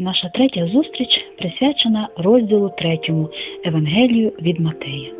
Наша третя зустріч присвячена розділу третьому Евангелію від Матея.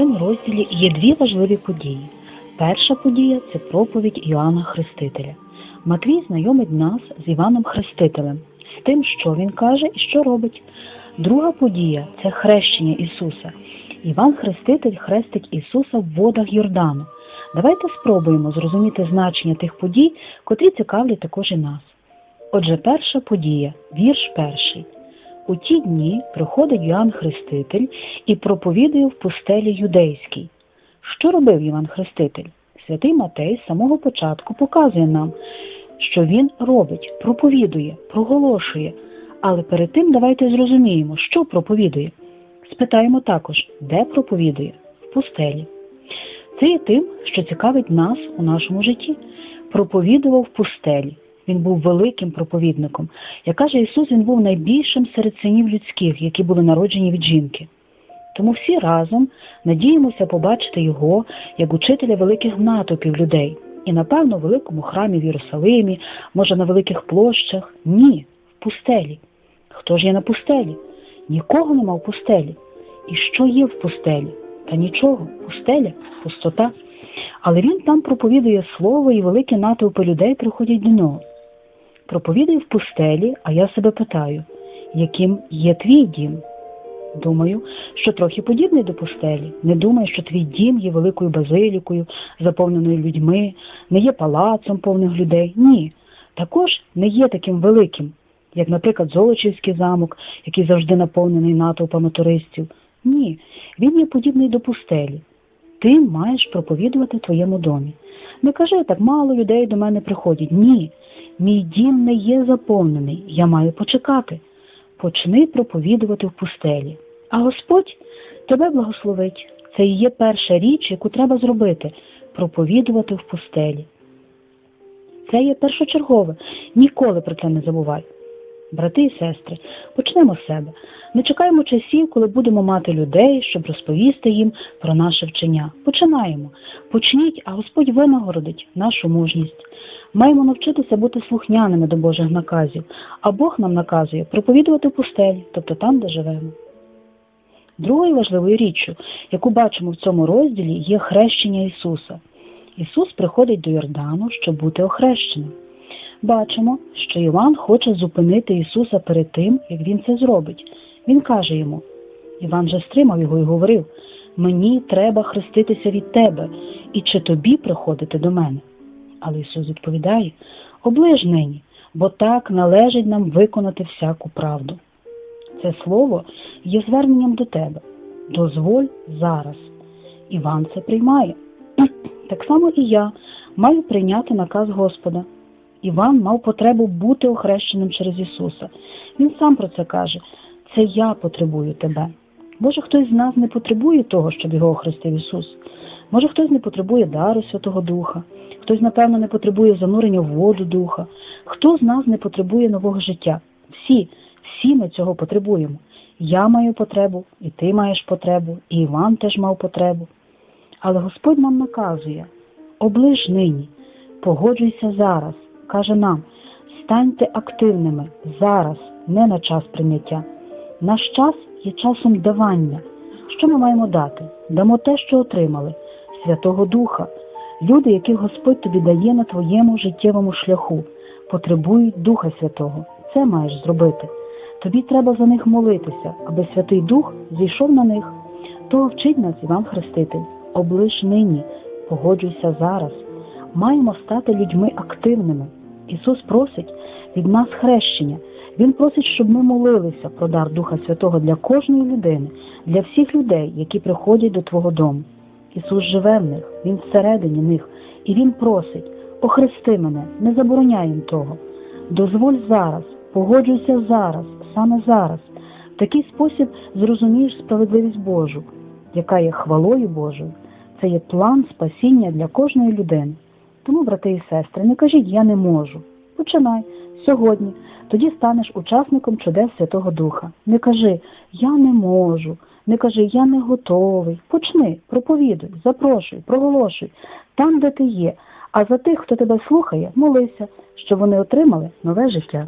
Цьому розділі є дві важливі події. Перша подія це проповідь Іоанна Хрестителя. Матвій знайомить нас з Іваном Хрестителем, з тим, що він каже і що робить. Друга подія це хрещення Ісуса. Іван Хреститель хрестить Ісуса в водах Йордану. Давайте спробуємо зрозуміти значення тих подій, котрі цікавлять також і нас. Отже, перша подія, вірш перший. У ті дні приходить Йоанн Хреститель і проповідує в пустелі юдейській. Що робив Іван Хреститель? Святий Матей з самого початку показує нам, що він робить, проповідує, проголошує. Але перед тим давайте зрозуміємо, що проповідує. Спитаємо також, де проповідує? В пустелі. Це є тим, що цікавить нас у нашому житті. Проповідував в пустелі. Він був великим проповідником. Як каже Ісус, він був найбільшим серед синів людських, які були народжені від жінки. Тому всі разом надіємося побачити його як учителя великих натовпів людей. І, напевно, в великому храмі в Єрусалимі, може, на великих площах. Ні, в пустелі. Хто ж є на пустелі? Нікого нема в пустелі. І що є в пустелі? Та нічого, пустеля, пустота. Але він там проповідує слово, і великі натовпи людей приходять до нього. Проповідує в пустелі, а я себе питаю, яким є твій дім? Думаю, що трохи подібний до пустелі. Не думаю, що твій дім є великою базилікою, заповненою людьми, не є палацом повних людей. Ні. Також не є таким великим, як, наприклад, Золочівський замок, який завжди наповнений натовпами туристів. Ні, він є подібний до пустелі. Ти маєш проповідувати твоєму домі. Не кажи, так мало людей до мене приходять. Ні, мій дім не є заповнений, я маю почекати. Почни проповідувати в пустелі. А Господь тебе благословить. Це і є перша річ, яку треба зробити проповідувати в пустелі. Це є першочергове. Ніколи про це не забувай. Брати і сестри, почнемо з себе. Не чекаємо часів, коли будемо мати людей, щоб розповісти їм про наше вчення. Починаємо. Почніть, а Господь винагородить нашу мужність. Маємо навчитися бути слухняними до Божих наказів, а Бог нам наказує проповідувати в пустелі, тобто там, де живемо. Другою важливою річчю, яку бачимо в цьому розділі, є хрещення Ісуса. Ісус приходить до Йордану, щоб бути охрещеним. Бачимо, що Іван хоче зупинити Ісуса перед тим, як Він це зробить. Він каже йому, Іван же стримав його і говорив: Мені треба хреститися від тебе, і чи тобі приходити до мене? Але Ісус відповідає: Оближ нині, бо так належить нам виконати всяку правду. Це слово є зверненням до тебе. Дозволь зараз. Іван це приймає. Так само і я маю прийняти наказ Господа. Іван мав потребу бути охрещеним через Ісуса. Він сам про це каже: це я потребую тебе. Може, хтось з нас не потребує того, щоб його охрестив Ісус. Може, хтось не потребує дару Святого Духа, хтось, напевно, не потребує занурення в воду Духа. Хто з нас не потребує нового життя? Всі, всі ми цього потребуємо. Я маю потребу, і ти маєш потребу, і Іван теж мав потребу. Але Господь нам наказує оближ нині, погоджуйся зараз, каже нам, станьте активними зараз, не на час прийняття. Наш час є часом давання. Що ми маємо дати? Дамо те, що отримали Святого Духа. Люди, яких Господь тобі дає на твоєму життєвому шляху, потребують Духа Святого. Це маєш зробити. Тобі треба за них молитися, аби Святий Дух зійшов на них. Того вчить нас Іван Хреститель. Облиш нині, погоджуйся зараз. Маємо стати людьми активними. Ісус просить від нас хрещення. Він просить, щоб ми молилися про дар Духа Святого для кожної людини, для всіх людей, які приходять до Твого дому. Ісус живе в них, Він всередині них, і Він просить, охрести мене, не забороняй їм того. Дозволь зараз, погоджуйся зараз, саме зараз. В такий спосіб зрозумієш справедливість Божу, яка є хвалою Божою. Це є план спасіння для кожної людини. Тому, брати і сестри, не кажіть я не можу. Починай сьогодні. Тоді станеш учасником чудес Святого Духа. Не кажи я не можу, не кажи я не готовий. Почни, проповідуй, запрошуй, проголошуй там, де ти є. А за тих, хто тебе слухає, молися, щоб вони отримали нове життя.